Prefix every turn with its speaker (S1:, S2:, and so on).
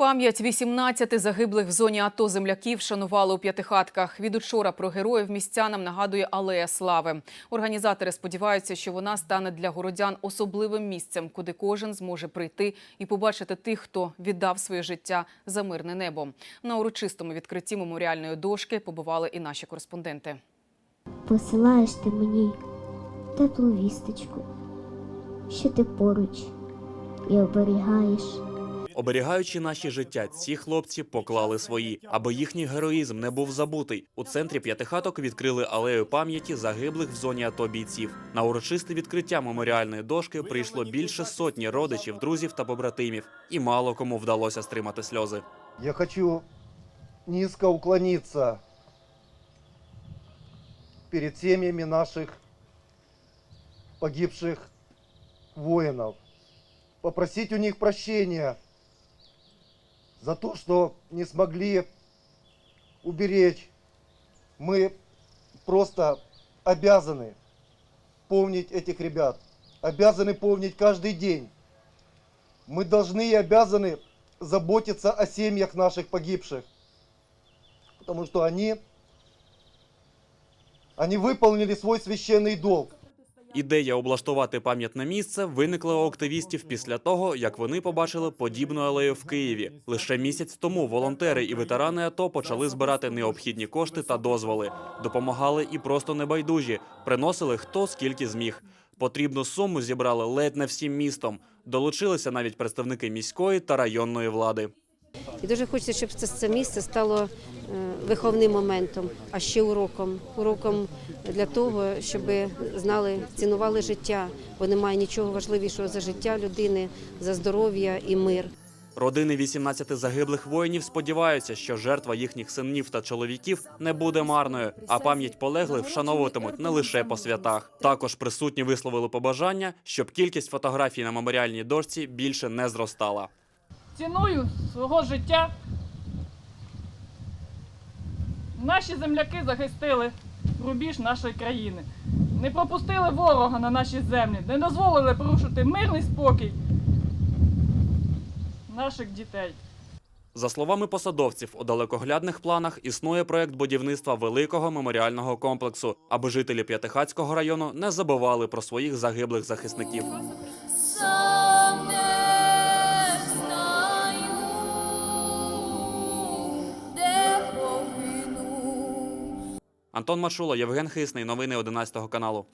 S1: Пам'ять 18 загиблих в зоні АТО земляків шанували у п'ятихатках. Від учора про героїв містянам нагадує Алея Слави. Організатори сподіваються, що вона стане для городян особливим місцем, куди кожен зможе прийти і побачити тих, хто віддав своє життя за мирне небо. На урочистому відкритті меморіальної дошки побували і наші кореспонденти.
S2: Посилаєш ти мені теплу вісточку, що ти поруч і оберігаєш.
S3: Оберігаючи наші життя, ці хлопці поклали свої, аби їхній героїзм не був забутий. У центрі п'ятихаток відкрили алею пам'яті загиблих в зоні АТО бійців. На урочисте відкриття меморіальної дошки прийшло більше сотні родичів, друзів та побратимів, і мало кому вдалося стримати сльози.
S4: Я хочу низко уклониться перед семьями наших погибших воинов, попросить у них прощения за то, что не смогли уберечь. Мы просто обязаны помнить этих ребят, обязаны помнить каждый день. Мы должны и обязаны заботиться о семьях наших погибших. Потому что они, они выполнили свой священный долг.
S3: Ідея облаштувати пам'ятне місце виникла у активістів після того, як вони побачили подібну алею в Києві. Лише місяць тому волонтери і ветерани АТО почали збирати необхідні кошти та дозволи. Допомагали і просто небайдужі, приносили хто скільки зміг. Потрібну суму зібрали ледь не всім містом. Долучилися навіть представники міської та районної влади.
S5: І дуже хочеться, щоб це, це місце стало е, виховним моментом, а ще уроком. Уроком для того, щоб знали, цінували життя, бо немає нічого важливішого за життя людини, за здоров'я і мир.
S3: Родини 18 загиблих воїнів сподіваються, що жертва їхніх синів та чоловіків не буде марною, а пам'ять полеглих вшановуватимуть не лише по святах. Також присутні висловили побажання, щоб кількість фотографій на меморіальній дошці більше не зростала.
S6: Ціною свого життя наші земляки захистили рубіж нашої країни, не пропустили ворога на наші землі, не дозволили порушити мирний спокій наших дітей.
S3: За словами посадовців, у далекоглядних планах існує проект будівництва великого меморіального комплексу, аби жителі П'ятихатського району не забували про своїх загиблих захисників. Антон Машуло, Євген Хисний. Новини 11 каналу.